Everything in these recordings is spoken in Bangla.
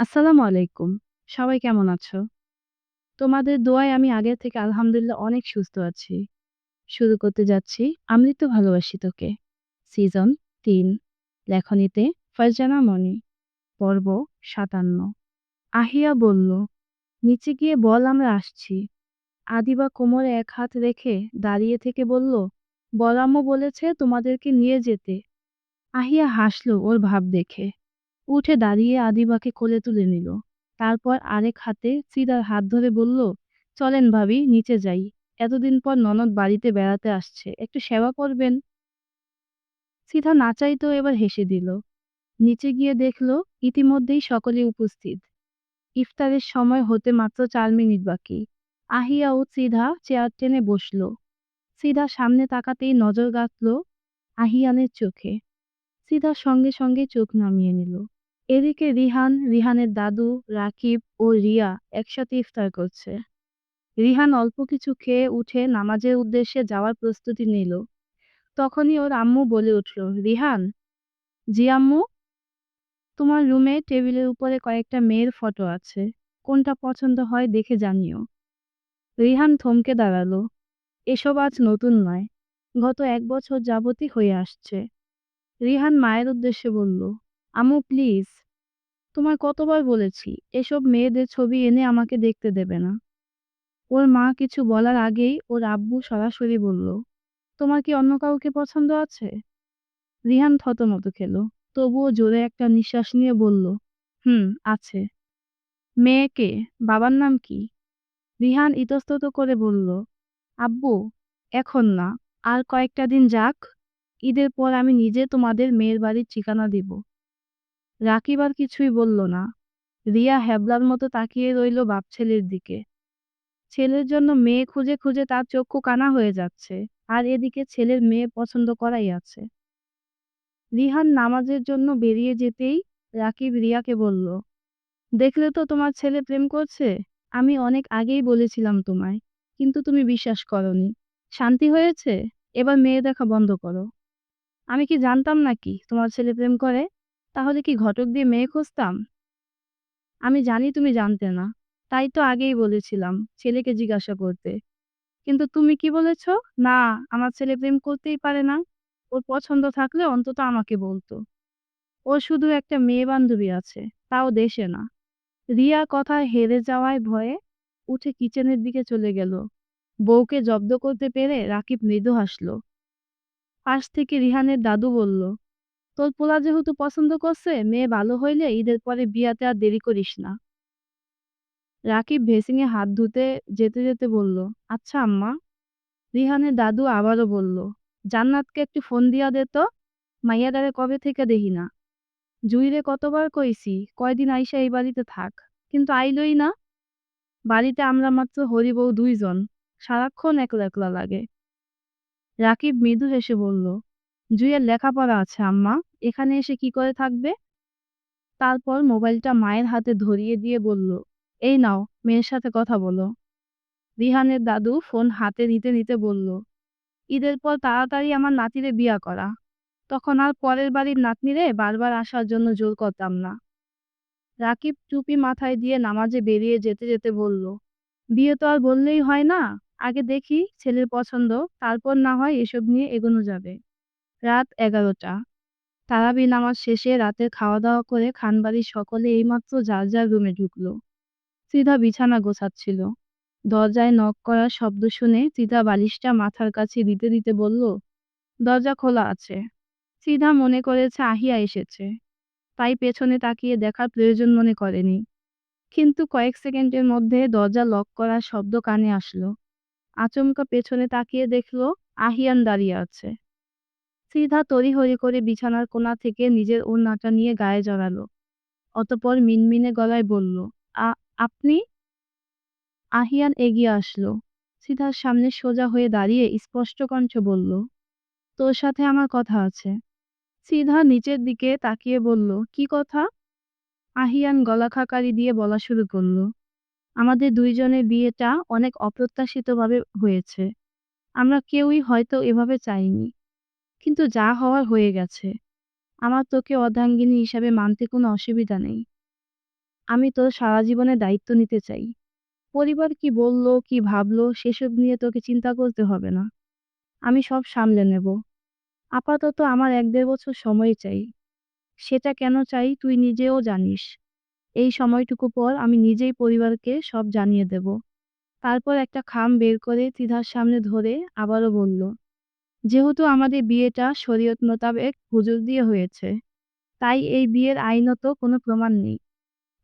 আসসালামু আলাইকুম। সবাই কেমন আছো? তোমাদের দোয়ায় আমি আগের থেকে আলহামদুলিল্লাহ অনেক সুস্থ আছি। শুরু করতে যাচ্ছি আমি তো ভালোবাসি তোকে। সিজন তিন লেখনীতে ফারজানা মনি। পর্ব ৫৭ আহিয়া বলল, নিচে গিয়ে বল আমরা আসছি। আদিবা কোমরে এক হাত রেখে দাঁড়িয়ে থেকে বলল, আম্মু বলেছে তোমাদেরকে নিয়ে যেতে। আহিয়া হাসল ওর ভাব দেখে। উঠে দাঁড়িয়ে আদিবাকে কোলে তুলে নিল। তারপর আরেক হাতে ফিদার হাত ধরে বলল, চলেন ভাবি নিচে যাই। এতদিন পর ননদ বাড়িতে বেড়াতে আসছে, একটু সেবা করবেন। সিধা না চাইতেও এবার হেসে দিল। নিচে গিয়ে দেখল ইতিমধ্যেই সকলে উপস্থিত। ইফতারের সময় হতে মাত্র চার মিনিট বাকি। আহিয়া ও সিধা চেয়ার টেনে বসল। সিধা সামনে তাকাতেই নজর গাঁথল আহিয়ানের চোখে। সিধা সঙ্গে সঙ্গে চোখ নামিয়ে নিল। এদিকে রিহান, রিহানের দাদু, রাকিব ও রিয়া একসাথে ইফতার করছে। রিহান অল্প কিছু খেয়ে উঠে নামাজের উদ্দেশ্যে যাওয়ার প্রস্তুতি নিল। তখনই ওর আম্মু বলে উঠল, রিহান, জি আম্মু? তোমার রুমে টেবিলের উপরে কয়েকটা মেয়ের ফটো আছে। কোনটা পছন্দ হয় দেখে জানিও। রিহান থমকে দাঁড়াল। এসব আজ নতুন নয়। গত এক বছর যাবতই হয়ে আসছে। রিহান মায়ের উদ্দেশ্যে বলল, আম্মু, প্লিজ, তোমায় কতবার বলেছি, এসব মেয়েদের ছবি এনে আমাকে দেখতে দেবে না। ওর মা কিছু বলার আগেই ওর আব্বু সরাসরি বলল, তোমার কি অন্য কাউকে পছন্দ আছে? রিহান থতমত খেল, তবুও জোরে একটা নিঃশ্বাস নিয়ে বলল, হুম, আছে। মেয়েকে বাবার নাম কি? রিহান ইতস্তত করে বলল, আব্বু, এখন না, আর কয়েকটা দিন যাক, ঈদের পর আমি নিজে তোমাদের মেয়ের বাড়ির ঠিকানা দিব। রাকিব আর কিছুই বলল না। রিয়া হ্যাবলার মতো তাকিয়ে রইল বাপ ছেলের দিকে। ছেলের জন্য মেয়ে খুঁজে খুঁজে তার চক্ষু কানা হয়ে যাচ্ছে, আর এদিকে ছেলের মেয়ে পছন্দ করাই আছে। রিহান নামাজের জন্য বেরিয়ে যেতেই রাকিব রিয়াকে বলল, দেখলে তো তোমার ছেলে প্রেম করছে? আমি অনেক আগেই বলেছিলাম তোমায়, কিন্তু তুমি বিশ্বাস করনি। শান্তি হয়েছে? এবার মেয়ে দেখা বন্ধ করো। আমি কি জানতাম নাকি তোমার ছেলে প্রেম করে? তাহলে কি ঘটক দিয়ে মেয়ে খুঁজতাম? আমি জানি তুমি জানতে না, তাই তো আগেই বলেছিলাম ছেলেকে জিজ্ঞাসা করতে। কিন্তু তুমি কি বলেছ? না, আমার ছেলে প্রেম করতেই পারে না। ওর পছন্দ থাকলে অন্তত আমাকে বলতো। ওর শুধু একটা মেয়ে বান্ধবী আছে, তাও দেশে না। রিয়া কথায় হেরে যাওয়ায় ভয়ে উঠে কিচেনের দিকে চলে গেল। বউকে জব্দ করতে পেরে রাকিব মৃদু হাসল। পাশ থেকে রিহানের দাদু বলল তোর পোলা যেহেতু পছন্দ করছে, মেয়ে ভালো হইলে ঈদের পরে বিয়াতে আর দেরি করিস না। রাকিব ভেসিংয়ে হাত ধুতে যেতে যেতে বলল আচ্ছা আম্মা। রিহানের দাদু আবারও বলল, জান্নাতকে একটু ফোন দিয়া দে তো মাইয়াদারে কবে থেকে দেখি না? জুইরে কতবার কইছি, কয়দিন আইসা এই বাড়িতে থাক, কিন্তু আইলই না। বাড়িতে আমরা মাত্র হরিবউ দুইজন, সারাক্ষণ একলা একলা লাগে। রাকিব মৃদু হেসে বলল জুইয়ের লেখাপড়া আছে, আম্মা। এখানে এসে কি করে থাকবে? তারপর মোবাইলটা মায়ের হাতে ধরিয়ে দিয়ে বলল, এই নাও, মেয়ের সাথে কথা বলো। রিহানের দাদু ফোন হাতে নিতে নিতে বলল, ঈদের পর তাড়াতাড়ি আমার নাতিরে বিয়া করা। তখন আর পরের বাড়ির নাতনিরে বারবার আসার জন্য জোর করতাম না। রাকিব টুপি মাথায় দিয়ে নামাজে বেরিয়ে যেতে যেতে বলল, বিয়ে তো আর বললেই হয় না। আগে দেখি ছেলের পছন্দ, তারপর না হয় এসব নিয়ে এগোনো যাবে। রাত এগারোটা। তারাবি নামাজ শেষে রাতে খাওয়া দাওয়া করে খানবাড়ির সকলে এইমাত্র যার যার রুমে ঢুকলো। সিধা বিছানা গোছাচ্ছিল। দরজায় নক করার শব্দ শুনে সিধা বালিশটা মাথার কাছে দিতে দিতে বলল, দরজা খোলা আছে। সিধা মনে করেছে আহিয়া এসেছে। তাই পেছনে তাকিয়ে দেখার প্রয়োজন মনে করেনি। কিন্তু কয়েক সেকেন্ডের মধ্যে দরজা লক করার শব্দ কানে আসলো। আচমকা পেছনে তাকিয়ে দেখল, আহিয়ান দাঁড়িয়ে আছে। সিধা তড়িহড়ি করে বিছানার কোণা থেকে নিজের ওড়নাটা নিয়ে গায়ে জড়ালো। অতপর মিনমিনে গলায় বলল আপনি? আহিয়ান এগিয়ে আসলো। সিধার সামনে সোজা হয়ে দাঁড়িয়ে স্পষ্ট কণ্ঠ বলল, তোর সাথে আমার কথা আছে। সিধা নিচের দিকে তাকিয়ে বলল, কি কথা? আহিয়ান গলা খাকারি দিয়ে বলা শুরু করল, আমাদের দুইজনের বিয়েটা অনেক অপ্রত্যাশিতভাবে হয়েছে। আমরা কেউই হয়তো এভাবে চাইনি। কিন্তু যা হওয়ার হয়ে গেছে। আমার তোকে অর্ধাঙ্গিনী হিসাবে মানতে কোনো অসুবিধা নেই। আমি তোর সারা জীবনের দায়িত্ব নিতে চাই। পরিবার কি বলল, কি ভাবলো, সেসব নিয়ে তোকে চিন্তা করতে হবে না। আমি সব সামলে নেব। আপাতত আমার এক দেড় বছর সময় চাই। সেটা কেন চাই তুই নিজেও জানিস। এই সময়টুকু পর আমি নিজেই পরিবারকে সব জানিয়ে দেব। তারপর একটা খাম বের করে তিধার সামনে ধরে আবারও বলল যেহেতু আমাদের বিয়েটা শরীয়ত মোতাবেক হুজুর দিয়ে হয়েছে, তাই এই বিয়ের আইনত কোনো প্রমাণ নেই।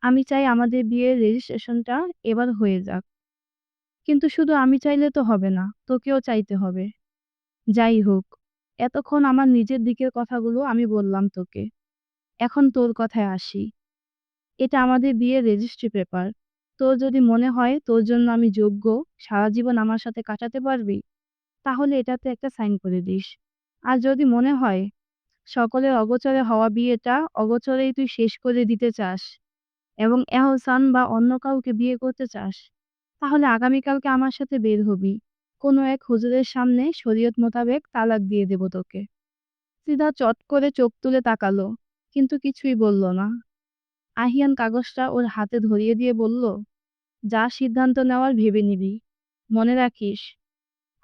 আমি চাই আমাদের বিয়ের রেজিস্ট্রেশনটা এবার হয়ে যাক। কিন্তু শুধু আমি চাইলে তো হবে না, তোকেও চাইতে হবে। যাই হোক, এতক্ষণ আমার নিজের দিকের কথাগুলো আমি বললাম তোকে। এখন তোর কথায় আসি। এটা আমাদের বিয়ের রেজিস্ট্রি পেপার তোর যদি মনে হয় তোর জন্য আমি যোগ্য, সারা জীবন আমার সাথে কাটাতে পারবি? তাহলে এটাতে একটা সাইন করে দিস। আর যদি মনে হয় সকলের অগোচরে হওয়া বিয়েটা অগোচরেই তুই শেষ করে দিতে চাস এবং এহসান বা অন্য কাউকে বিয়ে করতে চাস, তাহলে আগামীকালকে আমার সাথে বের হবি। কোনো এক হুজুরের সামনে শরীয়ত মোতাবেক তালাক দিয়ে দেব তোকে। সিধা চট করে চোখ তুলে তাকালো, কিন্তু কিছুই বলল না। আহিয়ান কাগজটা ওর হাতে ধরিয়ে দিয়ে বলল, যা সিদ্ধান্ত নেওয়ার ভেবে নিবি। মনে রাখিস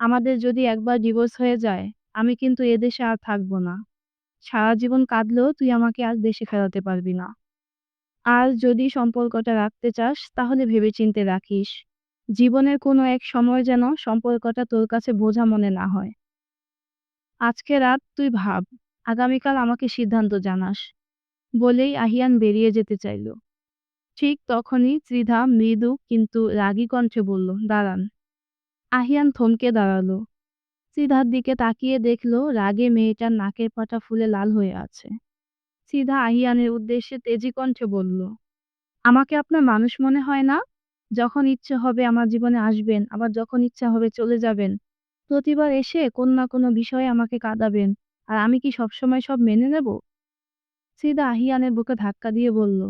আমাদের যদি একবার ডিভোর্স হয়ে যায়, আমি কিন্তু এদেশে আর থাকব না। সারা জীবন কাঁদলেও তুই আমাকে আর দেশে ফেরাতে পারবি না। আর যদি সম্পর্কটা রাখতে চাস, তাহলে ভেবেচিন্তে রাখিস, জীবনের কোনো এক সময় যেন সম্পর্কটা তোর কাছে বোঝা মনে না হয়। আজকে রাত তুই ভাব, আগামীকাল আমাকে সিদ্ধান্ত জানাস, বলেই আহিয়ান বেরিয়ে যেতে চাইল। ঠিক তখনই ত্রিধা, মৃদু, কিন্তু রাগী কণ্ঠে বলল, দাঁড়ান। আহিয়ান থমকে দাঁড়াল। সিধার দিকে তাকিয়ে দেখল রাগে মেয়েটার নাকের পাটা ফুলে লাল হয়ে আছে। সিধা আহিয়ানের উদ্দেশ্যে তেজি কণ্ঠে বলল, আমাকে আপনার মানুষ মনে হয় না? যখন ইচ্ছে হবে আমার জীবনে আসবেন, আবার যখন ইচ্ছা হবে চলে যাবেন। প্রতিবার এসে কোন না কোনো বিষয়ে আমাকে কাঁদাবেন, আর আমি কি সবসময় সব মেনে নেব? সিদা আহিয়ানের বুকে ধাক্কা দিয়ে বলল,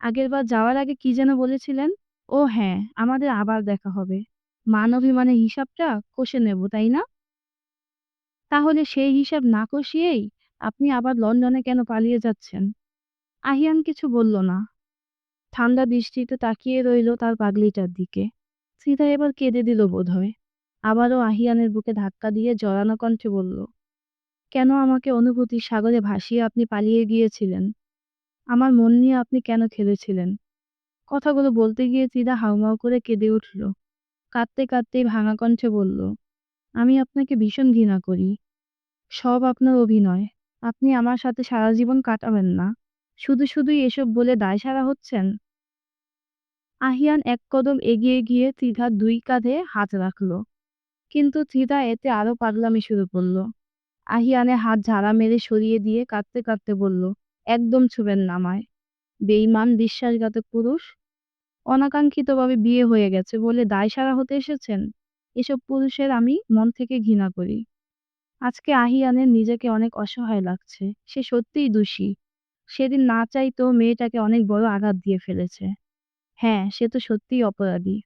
আগেরবার যাওয়ার আগে কি যেন বলেছিলেন? ও হ্যাঁ আমাদের আবার দেখা হবে। মান অভিমানের হিসাবটা কষে নেব, তাই না? তাহলে সেই হিসাব না কষিয়েই আপনি আবার লন্ডনে কেন পালিয়ে যাচ্ছেন? আহিয়ান কিছু বলল না। ঠান্ডা দৃষ্টিতে তাকিয়ে রইল তার পাগলিটার দিকে। সীতা এবার কেঁদে দিল বোধহয়। আবারও আহিয়ানের বুকে ধাক্কা দিয়ে জড়ানো কণ্ঠে বলল, কেন আমাকে অনুভূতির সাগরে ভাসিয়ে আপনি পালিয়ে গিয়েছিলেন? আমার মন নিয়ে আপনি কেন খেলেছিলেন? কথাগুলো বলতে গিয়ে চিদা হাউমাউ করে কেঁদে উঠল। কাঁদতে কাঁদতেই ভাঙা কণ্ঠে বলল, আমি আপনাকে ভীষণ ঘৃণা করি। সব আপনার অভিনয়। আপনি আমার সাথে সারা জীবন কাটাবেন না। শুধু শুধুই এসব বলে দায় সারা হচ্ছেন? আহিয়ান এক কদম এগিয়ে গিয়ে ত্রিধার দুই কাঁধে হাত রাখল। কিন্তু ত্রিধা এতে আরও পাগলামি শুরু করল। আহিয়ানে হাত ঝাড়া মেরে সরিয়ে দিয়ে কাঁদতে কাঁদতে বলল, একদম ছুবেন নামায় বেইমান বিশ্বাসঘাতক পুরুষ। অনাকাঙ্ক্ষিতভাবে বিয়ে হয়ে গেছে বলে দায় সারা হতে এসেছেন, এসব পুরুষের আমি মন থেকে ঘৃণা করি। আজকে আহিয়ানের নিজেকে অনেক অসহায় লাগছে, সে সত্যিই দোষী। সেদিন না চাইতেও মেয়েটাকে অনেক বড় আঘাত দিয়ে ফেলেছে। হ্যাঁ সে তো সত্যিই অপরাধী।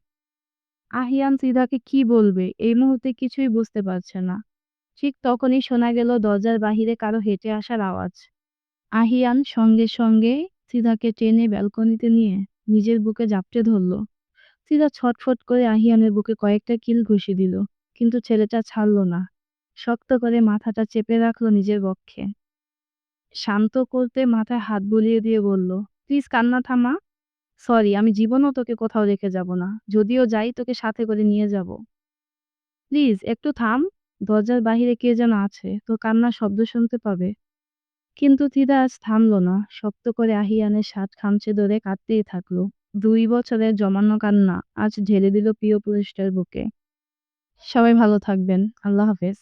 আহিয়ান সিদাকে কি বলবে, এই মুহূর্তে কিছুই বুঝতে পারছে না। ঠিক তখনই শোনা গেল দরজার বাহিরে কারও হেঁটে আসার আওয়াজ। আহিয়ান সঙ্গে সঙ্গে সিদাকে টেনে ব্যালকনিতে নিয়ে নিজের বুকে জাপটে ধরল। সিদা ছটফট করে আহিয়ানের বুকে কয়েকটা কিল ঘুষি দিল, কিন্তু ছেলেটা ছাড়ল না। শক্ত করে মাথাটা চেপে রাখল নিজের বক্ষে। শান্ত করতে মাথায় হাত বুলিয়ে দিয়ে বলল, প্লিজ কান্না থামা। সরি, আমি জীবনও তোকে কোথাও রেখে যাব না। যদিও যাই, তোকে সাথে করে নিয়ে যাব। প্লিজ, একটু থাম। দরজার বাহিরে কে যেন আছে। তোর কান্নার শব্দ শুনতে পাবে। কিন্তু তিদা আজ থামল না। শক্ত করে আহিয়ানে সাত খামচে ধরে কাঁদতেই থাকল। দুই বছরের জমানো কান্না আজ ঢেলে দিল প্রিয় পুরুষটার বুকে। সবাই ভালো থাকবেন। আল্লাহ হাফেজ।